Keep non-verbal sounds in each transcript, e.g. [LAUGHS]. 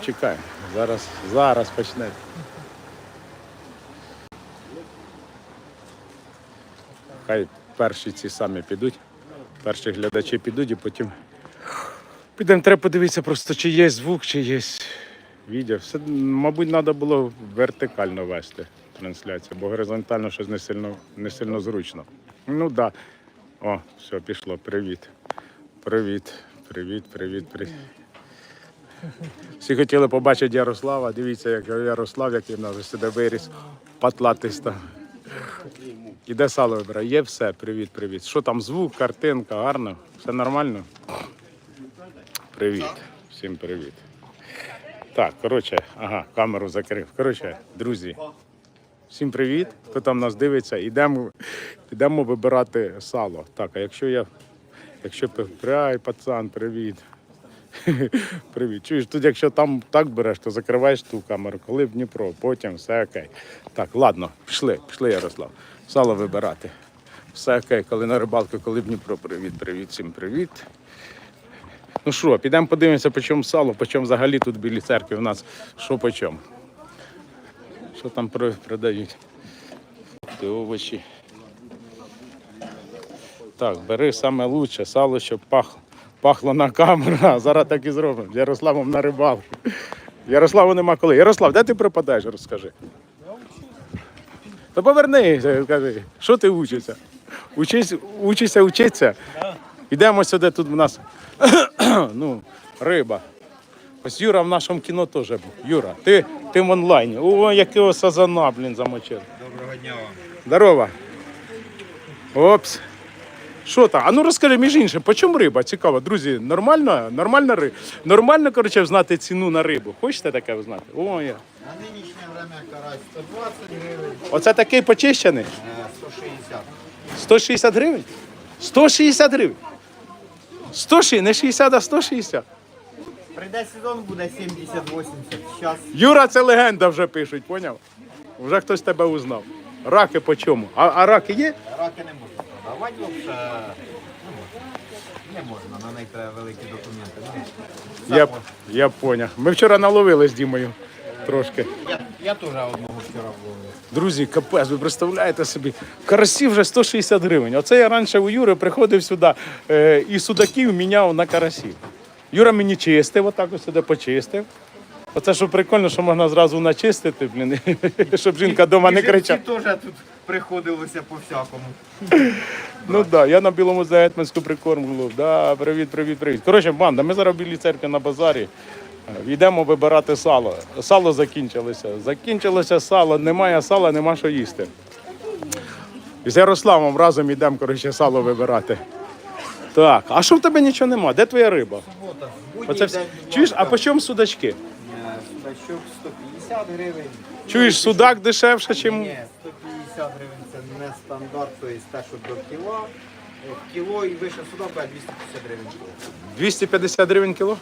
чекаємо. Зараз, зараз почне. Хай перші ці самі підуть. Перші глядачі підуть і потім підемо. Треба подивитися просто, чи є звук, чи є відео. Все, мабуть, треба було вертикально вести трансляцію, бо горизонтально щось не сильно, не сильно зручно. Ну так. Да. О, все, пішло. Привіт. Привіт. Привіт, привіт, привіт. Всі хотіли побачити Ярослава. Дивіться, як Ярослав, який в нас сюди виріс, патлатий став. Іде сало вибирає. Є все. Привіт, привіт. Що там, звук, картинка, гарно? Все нормально? Привіт. Всім привіт. Так, коротше, ага, камеру закрив. Коротше, друзі, всім привіт. Хто там нас дивиться, ідемо, ідемо вибирати сало. Так, а якщо я. Якщо прай, пацан, привіт. [LAUGHS] Привіт. Чуєш, тут якщо там так береш, то закриваєш ту камеру, коли в Дніпро, потім все окей. Так, ладно, пішли, пішли, Ярослав. Сало вибирати. Все окей, коли на рибалку, коли в Дніпро. Привіт, привіт, всім привіт. Ну що, підемо подивимося, по чому сало, по чому взагалі тут в білій церкві у нас, що по чому. Що там продають? Ти овочі. Так, бери саме лучше, сало, щоб пах, пахло на камеру. А, зараз так і зробимо. З Ярославом на рибалку. Ярославу нема коли. Ярослав, де ти пропадаєш, розкажи. Та повернися, скажи, що ти учишся? Учись, учишся, учиться. Йдемо сюди, тут в нас [COUGHS] ну, риба. Ось Юра в нашому кіно теж був. Юра, ти, ти в онлайні. О, якого сазана, блін, замочив. Доброго дня вам. Здорово. Опс. Що там? А ну розкажи, між іншим, по чому риба? Цікаво, друзі, нормально? Нормально риба? Нормально, коротше, знати ціну на рибу. Хочете таке знати? О, я. На нинішнє время карась 120 гривень, Оце такий почищений? е, 160. 160 гривень? 160 гривень. 160, не 60, а 160. Прийде сезон, буде 70-80. Зараз Юра, це легенда вже пишуть, поняв? Вже хтось тебе узнав. Раки по чому? А, а раки є? раки не можна взагалі. Не можна, на них треба великі документи. Ну, Я, я поняв. Ми вчора наловили з Дімою трошки. я, я теж одного вчора ловив. Друзі, капець, ви представляєте собі, карасі вже 160 гривень. Оце я раніше у Юри приходив сюди е, і судаків міняв на карасів. Юра мені чистив, отак ось сюди почистив. Оце що прикольно, що можна зразу начистити, блін, щоб жінка вдома не кричала. теж тут приходилося по всякому. Ну так, да, я на білому заетманську прикормлю. Да, привіт, привіт, привіт. Коротше, банда, ми зараз в білій церкві на базарі. Е, Йдемо вибирати сало. Сало закінчилося. Закінчилося сало, немає сала, нема що їсти. З Ярославом разом йдемо, коротше, сало вибирати. Так, а що в тебе нічого нема? Де твоя риба? Субота. Оце день, Чуєш, а по чому судачки? Е, Судачок 150 гривень. Чуєш, судак дешевше, ніж. Ні, 150 гривень це не стандарт, тобто те, що до кіла. Е, Кіло і вище буде 250 гривень. 250 гривень кіло?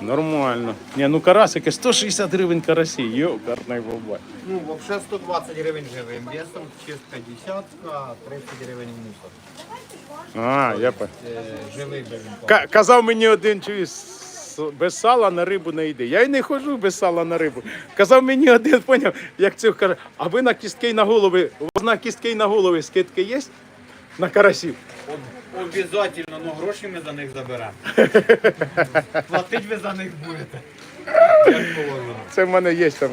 Нормально. Ні, ну карасики 160 гривень карасі. Йо, карний бабай. Ну, взагалі 120 гривень живим весом, чистка десятка, 30 гривень мусор. А, я по... Живий без Ка- Казав мені один чуєш, без сала на рибу не йди. Я й не ходжу без сала на рибу. Казав мені один, поняв, як це каже, а ви на кістки на голови, у вас на кістки на голови скидки є? На карасів. Обязательно, але гроші ми за них заберемо. [LAUGHS] Платить ви за них будете. [LAUGHS] Це в мене є там.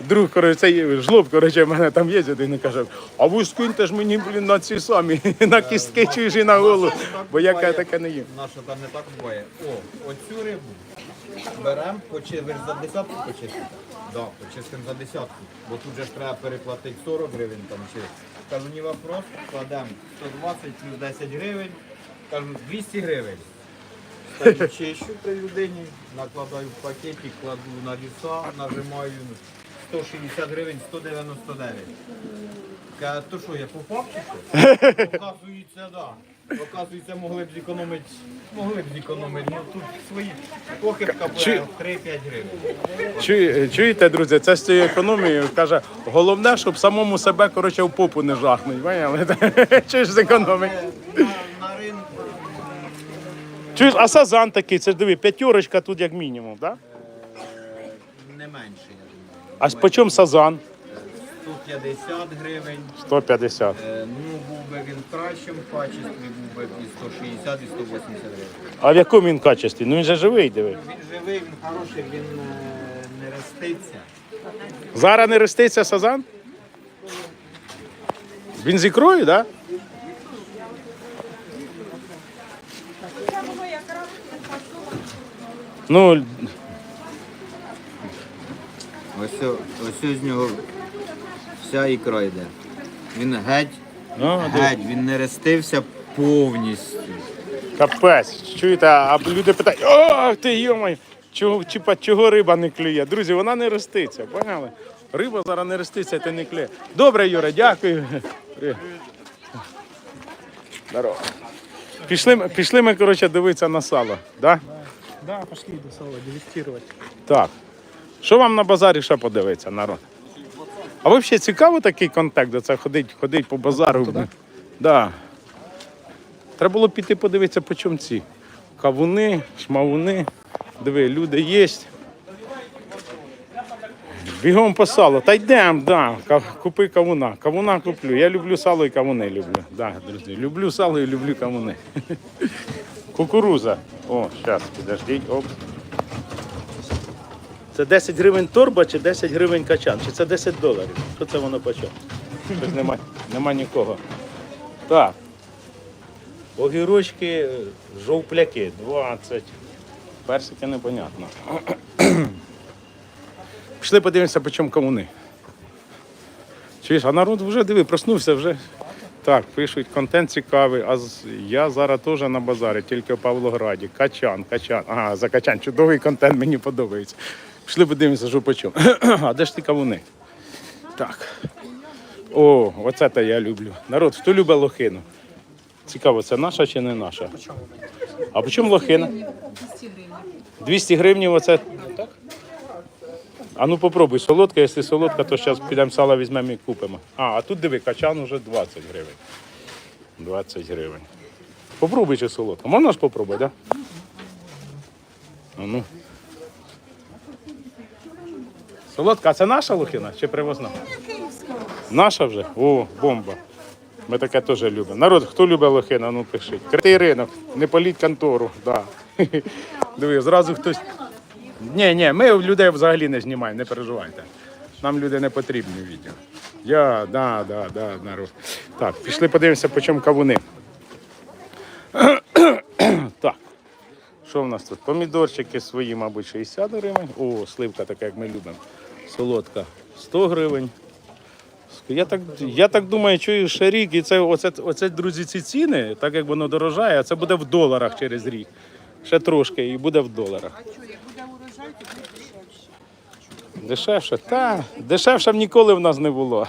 Друг, коротше, цей жлоб, коротше, в мене там є один і каже, а ви скиньте ж мені, блін, на ці самі, [LAUGHS] на кістки чуєш і на голову, бо я таке не їм. Наша там не так буває. О, оцю рибу беремо, почи... ви ж за десятку почистите? Да, почистимо за десятку. Бо тут же ж треба переплатити 40 гривень там чи. Кажу, ні вопрос, кладемо 120 плюс 10 гривень. Кажу, 200 гривень. Ставлю чищу при людині, накладаю в пакетик, кладу на віса, нажимаю 160 гривень, 199. Каже, то що, я попав чи що? Оказується, да. Оказується, могли б зекономити, могли б зекономити. Ну тут свої похибка Чи- буде 3-5 гривень. Чує- Чуєте, друзі, це з цією економією каже, головне, щоб самому себе коротше, в попу не жахнуть. Поняли? [LAUGHS] Чуєш? На, на ринку Чуєш, а сазан такий, це ж диви, п'ятерочка тут як мінімум, так? е, менше, я думаю. А по чому сазан? 150 гривень. 150. Е, Ну, був би він в кращому качестві, був би і 160, і 180 гривень. А в якому він качестві? Ну він же живий, диви. Він живий, він хороший, він е, не роститься. Зараз не роститься сазан? Він з ікрою, так? Да? Ну, Ось, ось з нього вся ікра йде. Він геть, ну геть, він не ростився повністю. Капець, чуєте, а люди питають, ох ти йомай, чого, чіпа, чого риба не клює? Друзі, вона не роститься, поняли? Риба зараз не роститься, ти не клює. Добре, Юра, дякую. Здорово. Пішли, ми- пішли ми, коротше, дивитися на сало. Да? Да, пошли до сала дегустировать. Так. Що вам на базарі ще подивитися, народ? А взагалі цікаво такий контакт, де це ходить, ходить по базару. Да. Треба було піти подивитися, по чому ці. Кавуни, шмавуни. Диви, люди є. Бігом по сало. Та йдемо, да. Купи кавуна. Кавуна куплю. Я люблю сало і кавуни люблю. Да, друзі. Люблю сало і люблю кавуни. [LAUGHS] Кукуруза. О, зараз, підождіть. Оп. Це 10 гривень торба чи 10 гривень качан? Чи це 10 доларів? Що це воно по чому? Щось нема, нема нікого. Так. Огірочки, жовпляки 20. Персики непонятно. [CLEARS THROAT] Пішли подивимося, по чому кавуни. Чуєш, а народ вже диви, проснувся вже. Так, пишуть, контент цікавий, а я зараз теж на базарі, тільки в Павлограді. Качан, качан. Ага, за качан. Чудовий контент, мені подобається. Пішли подивимося, що по. [CLEARS THROAT] А де ж ті кавуни? Так. О, оце то я люблю. Народ, хто любить лохину? Цікаво, це наша чи не наша? А по чому лохина? 200 гривень оце. А ну попробуй, солодка, якщо солодка, то зараз підемо сало візьмемо і купимо. А, а тут диви, качан уже 20 гривень. 20 гривень. Попробуй чи солодка. Можна ж попробувати, так? Да? Ну. Солодка, а це наша лохина чи привозна? Наша вже? О, бомба. Ми таке теж любимо. Народ, хто любить лохина, ну пишіть. Критий ринок, не політь контору. Да. [LAUGHS] Диви, зразу хтось. Ні, ні, ми людей взагалі не знімаємо, не переживайте. Нам люди не потрібні відео. Я, да, да, да, народ. Так, пішли подивимося, по чому кавуни. [COUGHS] так. Що в нас тут? Помідорчики свої, мабуть, 60 гривень. О, сливка така, як ми любимо. Солодка 100 гривень. Я так, я так думаю, чую ще рік, і це, оце, оце, друзі, ці ціни, так як воно дорожає, це буде в доларах через рік. Ще трошки і буде в доларах. Дешевше? Та, дешевше б ніколи в нас не було.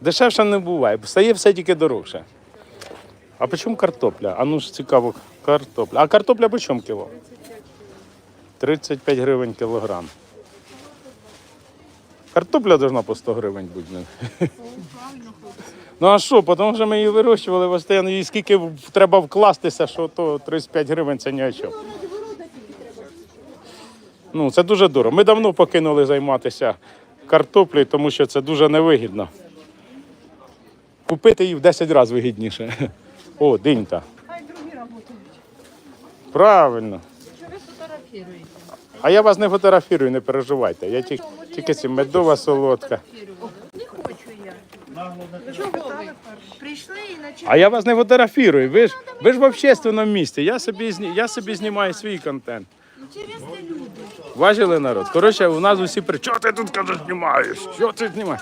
Дешевше не буває. Стає все тільки дорожче. А по чому картопля? А ну ж цікаво, картопля. А картопля по чому кіло? 35 гривень кілограм. Картопля должна по 100 гривень бути. ну. Ну а що, тому що ми її вирощували постійно, і скільки треба вкластися, що то 35 гривень це ні о чому. Ну, це дуже дорого. Ми давно покинули займатися картоплею, тому що це дуже невигідно. Купити її в 10 разів вигідніше. О, динька. Хай другі працюють. Правильно. Що ви фотографіруєте? А я вас не фотографірую, не переживайте. Я тільки, тільки ці медова солодка. Не хочу я. Чого ви? Прийшли і почали. А я вас не фотографірую. Ви ж, ви ж в общественному місці. Я собі, зні- я собі знімаю свій контент. Інтересні люди. Бачили народ? Коротше, у нас усі при. Чого ти тут кажеш, знімаєш? Що ти знімаєш?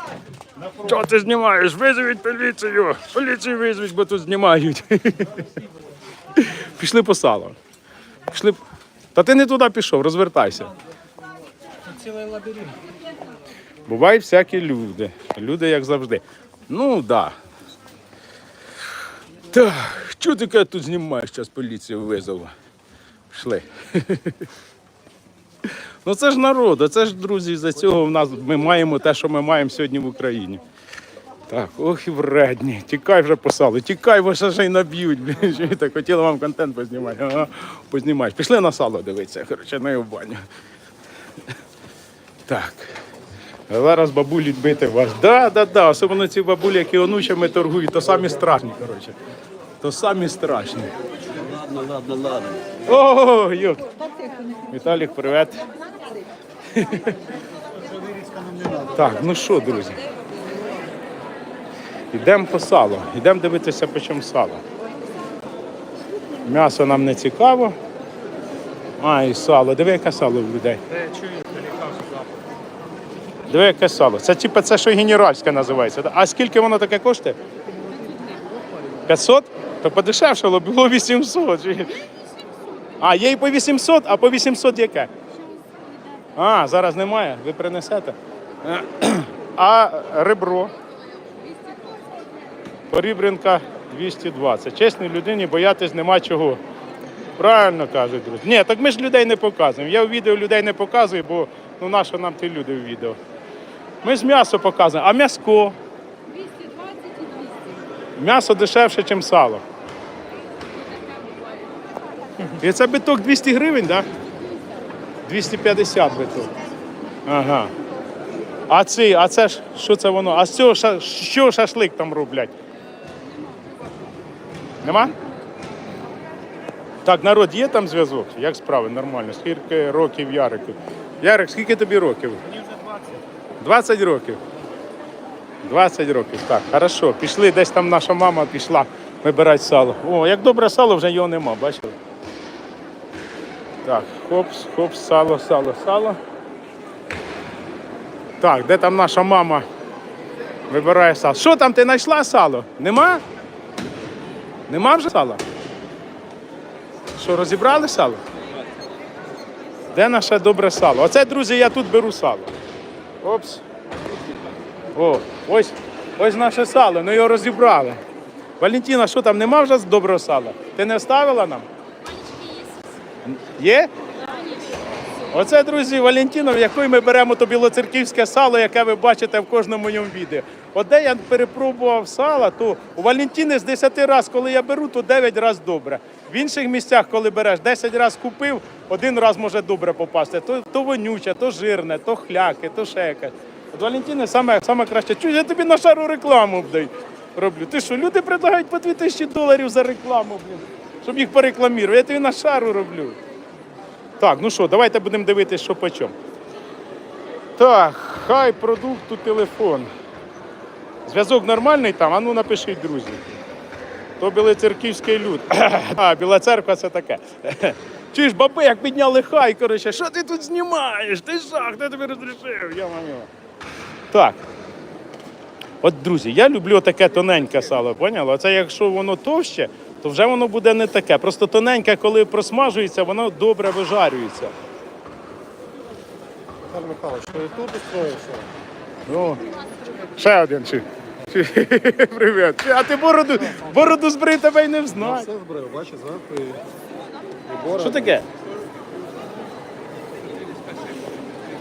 Що ти знімаєш? Визовіть поліцію! Поліцію визвіть, бо тут знімають. [LAUGHS] Пішли по сало. Пішли. Та ти не туди пішов, розвертайся. Цілий лабіринт. Бувають всякі люди. Люди, як завжди. Ну, так. Да. Так, що ти каже, тут знімаєш, зараз поліцію визову. Пішли. Ну це ж народ, це ж друзі, за цього в нас ми маємо те, що ми маємо сьогодні в Україні. Так, ох і вредні. Тікай вже по салу, тікай, бо ще й наб'ють. Так хотіли вам контент познімати. Ага, познімаєш. Пішли на сало дивитися, коротше, на його баню. Так. Зараз бабулі бити вас. Да, да, да. Особливо ці бабулі, які онучами торгують, то самі страшні, коротше. То самі страшні. Ладно, ладно, ладно. О, йоп. Віталік, привіт. [LAUGHS] Так, ну що, друзі? Йдемо по сало. Йдемо дивитися, по чому сало. М'ясо нам не цікаво. А, і сало. Диви, яке сало в людей. Диви, яке сало. Це типу це що генеральське називається. А скільки воно таке коштує? 500? То подешевшало, було 800. А, є і по 800, а по 800 яке? А, зараз немає, ви принесете. Е, [CLEARS THROAT] А ребро? Порібринка 220. Чесній людині боятись нема чого. Правильно кажуть, друзі. Ні, так ми ж людей не показуємо. Я в відео людей не показую, бо ну нащо нам ті люди в відео. Ми ж м'ясо показуємо, а м'яско. 220 і 200. М'ясо дешевше, ніж сало. І це биток 200 гривень, так? Да? 250 биток. Ага. А ці, а це ж, що це воно? А з цього що шашлик там роблять? Нема? Так, народ, є там зв'язок? Як справи? Нормально. Скільки років Ярику? Ярик, скільки тобі років? Мені вже 20. 20 років. 20 років. Так, хорошо. Пішли, десь там наша мама пішла вибирати сало. О, як добре сало, вже його нема, бачили? Так, хопс, хопс, сало, сало, сало. Так, де там наша мама вибирає сало? Що там, ти знайшла сало? Нема? Нема вже сала? Що, розібрали сало? Де наше добре сало? Оце, друзі, я тут беру сало. Опс. О, ось, ось наше сало, ну його розібрали. Валентина, що там, нема вже доброго сала? Ти не оставила нам? Є? Оце, друзі, Валентина, в якої ми беремо то білоцерківське сало, яке ви бачите в кожному моєму відео. От де я перепробував сало, то у Валентини з 10 разів, коли я беру, то 9 разів добре. В інших місцях, коли береш, 10 разів купив, один раз може добре попасти. То, то вонюче, то жирне, то хляке, то ще якесь. От Валентини саме, саме краще. Чую, я тобі на шару рекламу роблю. Ти що, люди предлагають по 2000 доларів за рекламу, блін, щоб їх порекламувати. Я тобі на шару роблю. Так, ну що, давайте будемо дивитися, що по чому. Так, хай продукту телефон. Зв'язок нормальний там, а ну напишіть, друзі. То білоцерківський люд. [COUGHS] А, Біла церква це таке. [COUGHS] Чи ж баби, як підняли хай, коротше, що ти тут знімаєш? Ти жах, хто тобі розрішив? Я мамі. Так. От, друзі, я люблю таке тоненьке сало, поняли? Оце якщо воно товще, то вже воно буде не таке. Просто тоненьке, коли просмажується, воно добре вижарюється. Михайло Михайлович, і тут устроївся? Ну, ще один чи. чи- [LAUGHS] Привіт. А ти бороду, бороду збрий тебе й не взнай. Все збрив, бачиш, зверху і... Що таке?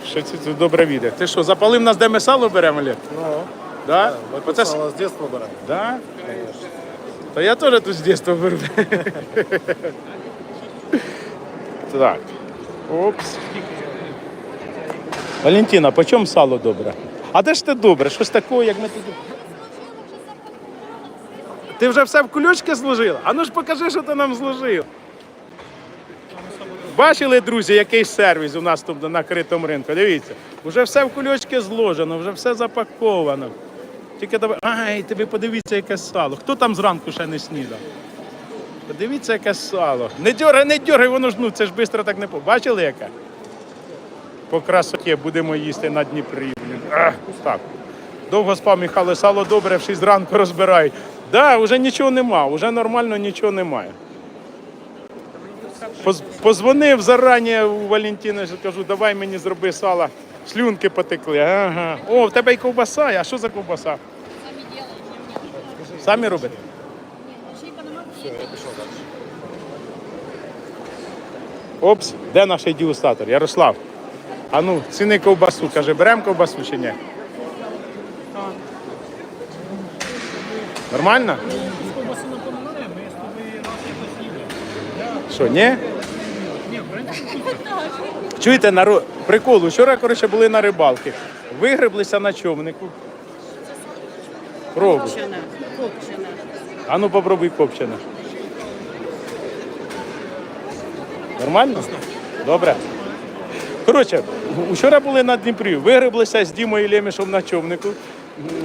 Що це, це добре відео. Ти що, запалив нас, де ми сало беремо, Олег? Ну, Да? Оце с- сало з дитинства беремо. Да? Та я теж тут з дитинства беру. так. Опс. Валентина, по чому сало добре? А де ж ти добре? Щось такого, як ми тут. Ти вже все в кульочки зложила? А ну ж покажи, що ти нам зложив. Бачили, друзі, який сервіс у нас тут на накритому ринку? Дивіться, вже все в кульочки зложено, вже все запаковано. Тільки давай. Ай, тобі подивіться, яке сало. Хто там зранку ще не снідав? Подивіться, яке сало. Не дьоргай, не дьоргай, воно ж ну, це ж швидко так не по. Бачили яке? По красоті будемо їсти на Дніпрі. Так. Довго спав Михайло, сало добре, в 6 ранку розбирають. Да, вже нічого нема, вже нормально нічого немає. Поз- Позвонив зарані у Валентини, кажу, давай мені зроби сало. Слюнки потекли. Ага. О, в тебе й ковбаса. А що за ковбаса? Самі робите? Нема. Опс, де наш дегустатор? Ярослав. А ну, ціни ковбасу. Каже, беремо ковбасу чи ні? Нормально? Ковбасу напоминаємо, Чуєте, народ, прикол, вчора, коротше, були на рибалки. Вигреблися на човнику. Пробуй. Копчене, копчене. А ну попробуй копчене. Нормально? Добре. Коротше, вчора були на Дніпрі, вигреблися з Дімою Лемішем на човнику.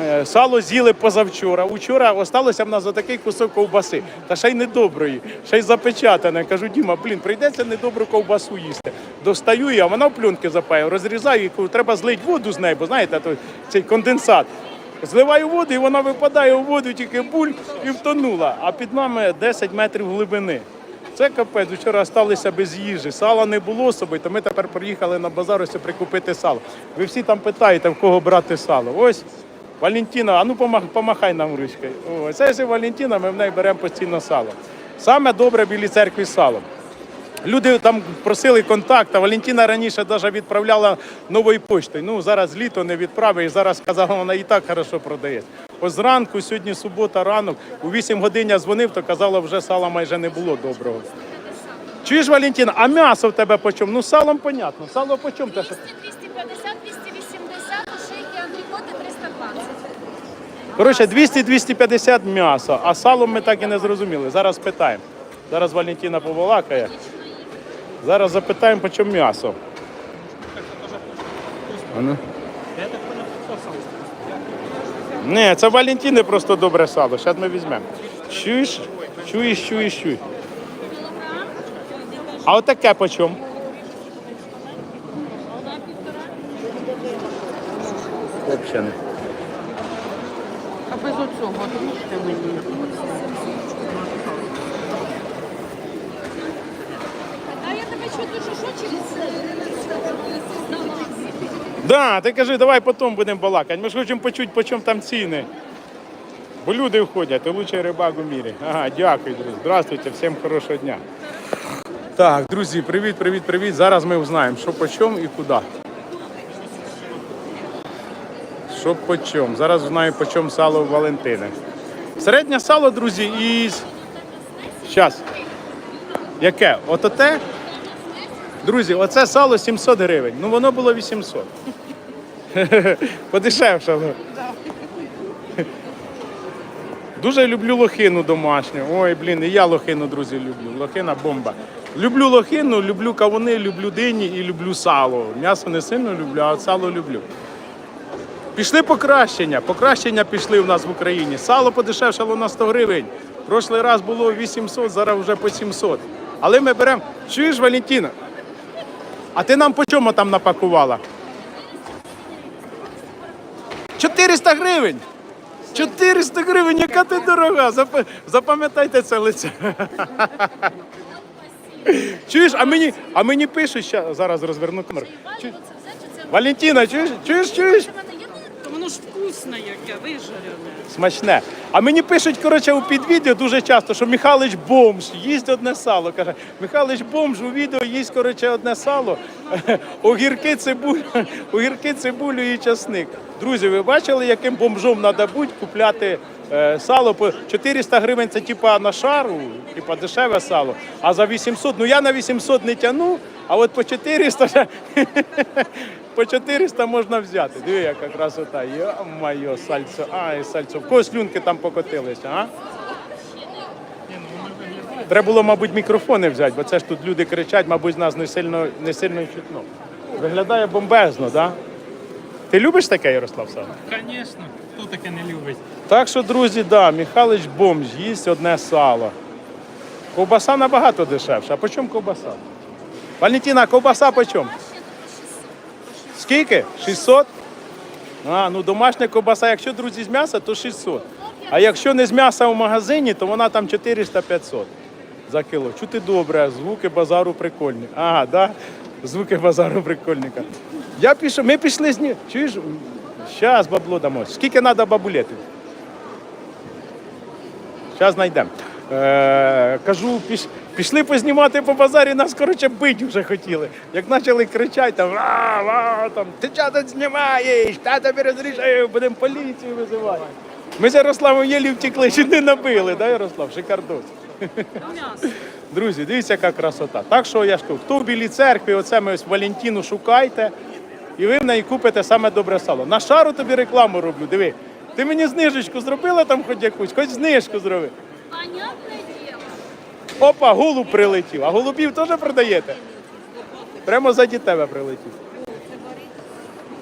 Е, Сало з'їли позавчора. Учора осталося в нас отакий кусок ковбаси. Та ще й недоброї, ще й запечатане. Кажу, Діма, блін, прийдеться недобру ковбасу їсти. Достаю а вона в пленки запає, розрізаю і треба злити воду з неї, бо знаєте, то цей конденсат. Зливаю воду, і вона випадає у воду, тільки буль і втонула. А під нами 10 метрів глибини. Це капець, вчора залишилися без їжі. Сала не було з собою, то ми тепер приїхали на базар ось прикупити сало. Ви всі там питаєте, в кого брати сало. Ось Валентина, а ну помахай нам ручкою. О, це ж Валентина, ми в неї беремо постійно сало. Саме добре білі церкві з салом. Люди там просили контакт, а Валентина раніше навіть відправляла новою поштою. Ну, зараз літо не відправить, і зараз казала, вона і так добре продає. Ось зранку, сьогодні субота, ранок, у 8 годин я дзвонив, то казала, вже сала майже не було доброго. Чуєш, Валентина, а м'ясо в тебе по чому? Ну, салом понятно. Сало по чому? 200-250 Коротше, 200-250 м'ясо, а салом ми так і не зрозуміли. Зараз питаємо. Зараз Валентина побалакає. Зараз запитаємо, по чому м'ясо. А ну. Ні, це Валентини просто добре сало. Зараз ми візьмемо. Чуєш? Чуєш, чуєш, чуєш. А отаке по чому? Копчене. А без оцього, мені. А я тебе що дуже що через Да, ти кажи, давай потім будемо балакати. Ми ж хочемо почути, по чому там ціни. Бо люди входять, то лучший рибак у мірі. Ага, дякую, друзі. Здравствуйте, всім хорошого дня. Так, друзі, привіт, привіт, привіт. Зараз ми узнаємо, що по чому і куди. Що по. Зараз знаю, по сало у Валентини. Середнє сало, друзі, із. Зараз. Яке? От оте? Друзі, оце сало 700 гривень. Ну воно було 800. [LAUGHS] Подешевшало. Дуже люблю лохину домашню. Ой, блін, і я лохину, друзі, люблю. Лохина бомба. Люблю лохину, люблю кавуни, люблю дині і люблю сало. М'ясо не сильно люблю, а сало люблю. Пішли покращення. Покращення пішли в нас в Україні. Сало подешевшало на 100 гривень. Прошлий раз було 800, зараз вже по 700. Але ми беремо. Чуєш, Валентина? А ти нам по чому там напакувала? 400 гривень. 400 гривень, яка ти дорога. Запам'ятайте це лице. [LAUGHS] Чуєш, а мені, а мені пишуть, зараз розверну камеру. Валентина, чуєш, чуєш, чуєш? Воно ж вкусне яке, вижарене. Смачне. А мені пишуть, коротше, у підвідео дуже часто, що Михайлович бомж, їсть одне сало. Каже, Михайлович бомж у відео їсть, коротше, одне сало, [LAUGHS] огірки, цибулю, [LAUGHS] огірки, цибулю і часник. Друзі, ви бачили, яким бомжом треба бути купляти е, сало по 400 гривень це типа на шару, типа дешеве сало. А за 800, ну я на 800 не тяну, а от по 400 [LAUGHS] по 400 можна взяти. Диви, яка красота. Йо-моє, сальцо. Ай, сальцо. В когось слюнки там покотилися, а? Треба було, мабуть, мікрофони взяти, бо це ж тут люди кричать, мабуть, з нас не сильно, не сильно чутно. Виглядає бомбезно, так? Да? Ти любиш таке, Ярослав Сам? Звісно, хто таке не любить. Так що, друзі, да, Михайлович бомж, їсть одне сало. Ковбаса набагато дешевша. А по чому ковбаса? Валентина, ковбаса по? Скільки? 600? А, ну домашня ковбаса, якщо, друзі, з м'яса, то 600. А якщо не з м'яса в магазині, то вона там 400-500 за кіло. Чути добре, звуки базару прикольні. Ага, да? Звуки базару прикольника. Я пішов, ми пішли з ним. Чуєш? Зараз бабло дамо. Скільки треба бабулетів? Зараз знайдемо. Е, кажу, піш, пішли познімати по базарі, нас, коротше, бить вже хотіли. Як почали кричати, там, а, а, там, ти чого тут знімаєш, та тобі розрішаю, будемо поліцію визивати. Ми з Ярославом єлі втекли, чи не набили, да, Ярослав? Шикардос. Друзі, дивіться, яка красота. Так що я ж кажу, хто в білій церкві, оце ми ось Валентину шукайте, і ви в неї купите саме добре сало. На шару тобі рекламу роблю. Диви. Ти мені знижечку зробила там хоч якусь, хоч знижку зроби. Понятное дело. Опа, голуб прилетів. А голубів теж продаєте? Прямо заді тебе прилетів.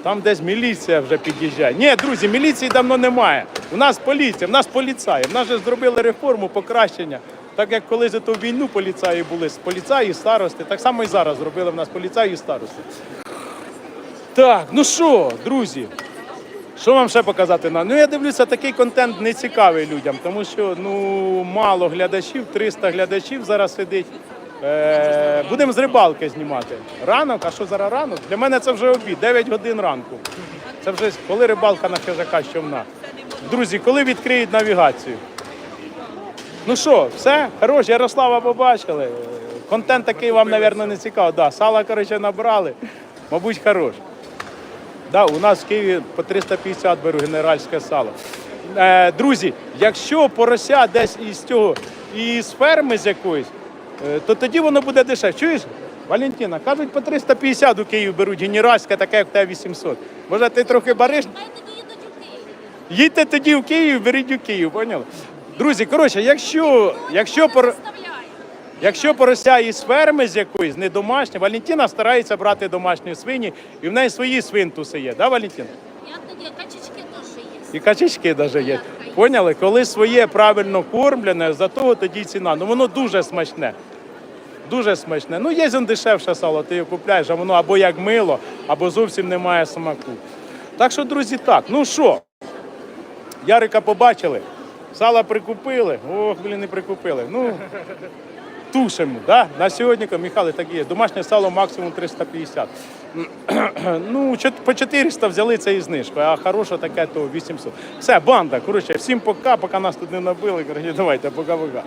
Там десь міліція вже під'їжджає. Ні, друзі, міліції давно немає. У нас поліція, в нас поліцаї. В нас же зробили реформу, покращення. Так як коли за ту війну поліцаї були, поліцаї, старости, так само і зараз зробили в нас поліцаї і старости. Так, ну що, друзі, що вам ще показати? Ну я дивлюся, такий контент не цікавий людям, тому що ну мало глядачів, 300 глядачів зараз сидить. Е, будемо з рибалки знімати. Ранок, а що зараз ранок? Для мене це вже обід, 9 годин ранку. Це вже коли рибалка на хижака з. Друзі, коли відкриють навігацію? Ну що, все, хорош, Ярослава побачили. Контент такий вам, мабуть, не цікавий. Да, сала, коротше, набрали. Мабуть, хорош. Да, у нас в Києві по 350 беру генеральське сало. Е, друзі, якщо порося десь із цього, із ферми з якоїсь, е, то тоді воно буде дешевше. Чуєш? Валентина, кажуть, по 350 у Києві беруть генеральське, таке, як тебе 800. Може, ти трохи бариш? Київ. Їдьте тоді в Київ, беріть у Київ, поняли? Друзі, коротше, якщо, якщо, пор... Якщо порося із ферми з якоїсь, не домашня, Валентина старається брати домашні свині, і в неї свої свинтуси є, да, Валентина? Качечки теж є. І качечки навіть є. Поняли? Коли своє правильно кормлене, за того тоді ціна. Ну воно дуже смачне. Дуже смачне. Ну, є дешевше сало, ти його купляєш, а воно або як мило, або зовсім немає смаку. Так що, друзі, так, ну що, Ярика побачили, сала прикупили. Ох, блін, не прикупили. Ну, тушимо. Да? На сьогодні, Михайло, так є. Домашнє сало максимум 350. [CLEARS THROAT] Ну, по 400 взяли це і знижку, а хороше таке, то 800. Все, банда. Коротше, всім пока, поки нас тут не набили. Коротше, давайте, пока-пока.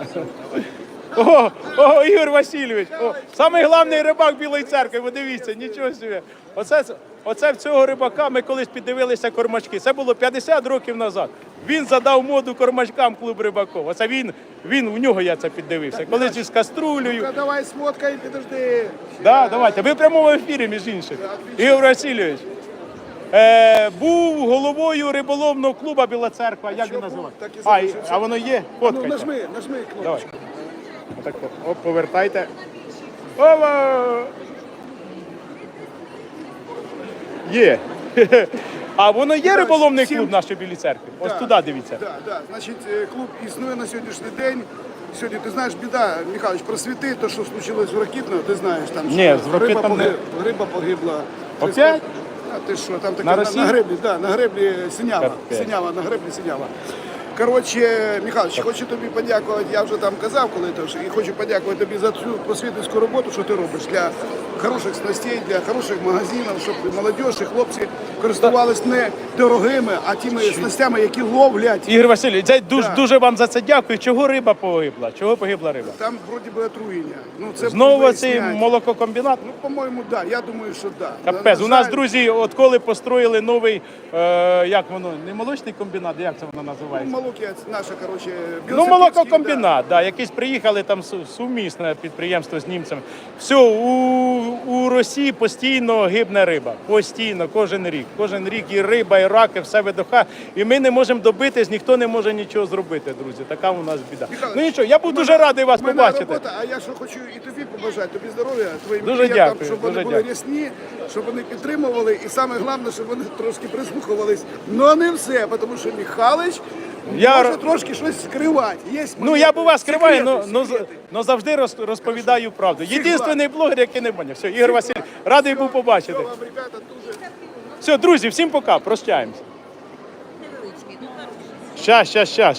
[LAUGHS] О, о, Ігор Васильович, о, самий головний рибак Білої церкви, ви дивіться, нічого собі. Оце, оце в цього рибака ми колись піддивилися кормачки. Це було 50 років назад. Він задав моду кормачкам клуб рибаков. Оце він, він у нього я це піддивився. Колись із каструлею. Давай сфоткай, підожди. Да, давайте. Ви в прямому ефірі, між іншим. Ігор Васильович. Е, був головою риболовного клубу Біла Церква. Як він називається? так і А, і- залишився. а воно є? Ну, Фоткайте. нажми, нажми кнопку. Давай. Отак, от. Оп, повертайте. Ова! Є. [LAUGHS] А воно є риболовний клуб наш у Білій церкві? Ось Да. туди дивіться. Да, да. Значить, е, клуб існує на сьогоднішній день. Сьогодні ти знаєш, біда, Михайлович, просвіти, то, що случилось в Ракітно, ти знаєш, там Ні, що з риба, Рокитном не- погиб- риба погибла. Опять? А ти що, там таке На на, Росії? на греблі, да, на греблі синява. Капець. Синява, на греблі синява. Коротше, Михайлович, хочу тобі подякувати, я вже там казав, коли то і хочу подякувати тобі за цю просвітницьку роботу, що ти робиш для хороших снастей, для хороших магазинів, щоб молодь і хлопці користувались не дорогими, а тими снастями, які ловлять. Ігор Васильович, це дуже, Да. дуже вам за це дякую. Чого риба погибла? Чого погибла риба? Там вроді би отруєння. Ну, це Знову цей виясняти. молококомбінат? Ну, по-моєму. Да. Я думаю, що. Да. Капець. На У нас, жаль, друзі, от коли построїли новий, е, як воно, не молочний комбінат, як це воно Ну, називається? молоке, наша, коротше, Ну, Білоцерківський, молококомбінат, да. якісь приїхали там су- сумісне підприємство з німцями. Все, у, у Росії постійно гибне риба. Постійно, кожен рік. Кожен рік і риба, і раки, все видоха. І ми не можемо добитись, ніхто не може нічого зробити, друзі. Така у нас біда. Ну нічого, я був дуже радий вас побачити. робота, а я що хочу і тобі побажати, тобі здоров'я, твоїм Дуже клієнтам, дякую, щоб вони дуже були дякую. рясні, щоб вони підтримували, і саме головне, щоб вони трошки прислухувались. Ну не все, тому що Михайлович Я може трошки щось скривати. Є Ну я б у вас скриваю, секрети, но, но, завжди роз- розповідаю правду. Єдиний блогер, який не поняв. Все, Ігор Васильович, радий був побачити. Все вам, ребята, дуже Все, друзі, всім пока, прощаємося. Щас, щас, щас, щас.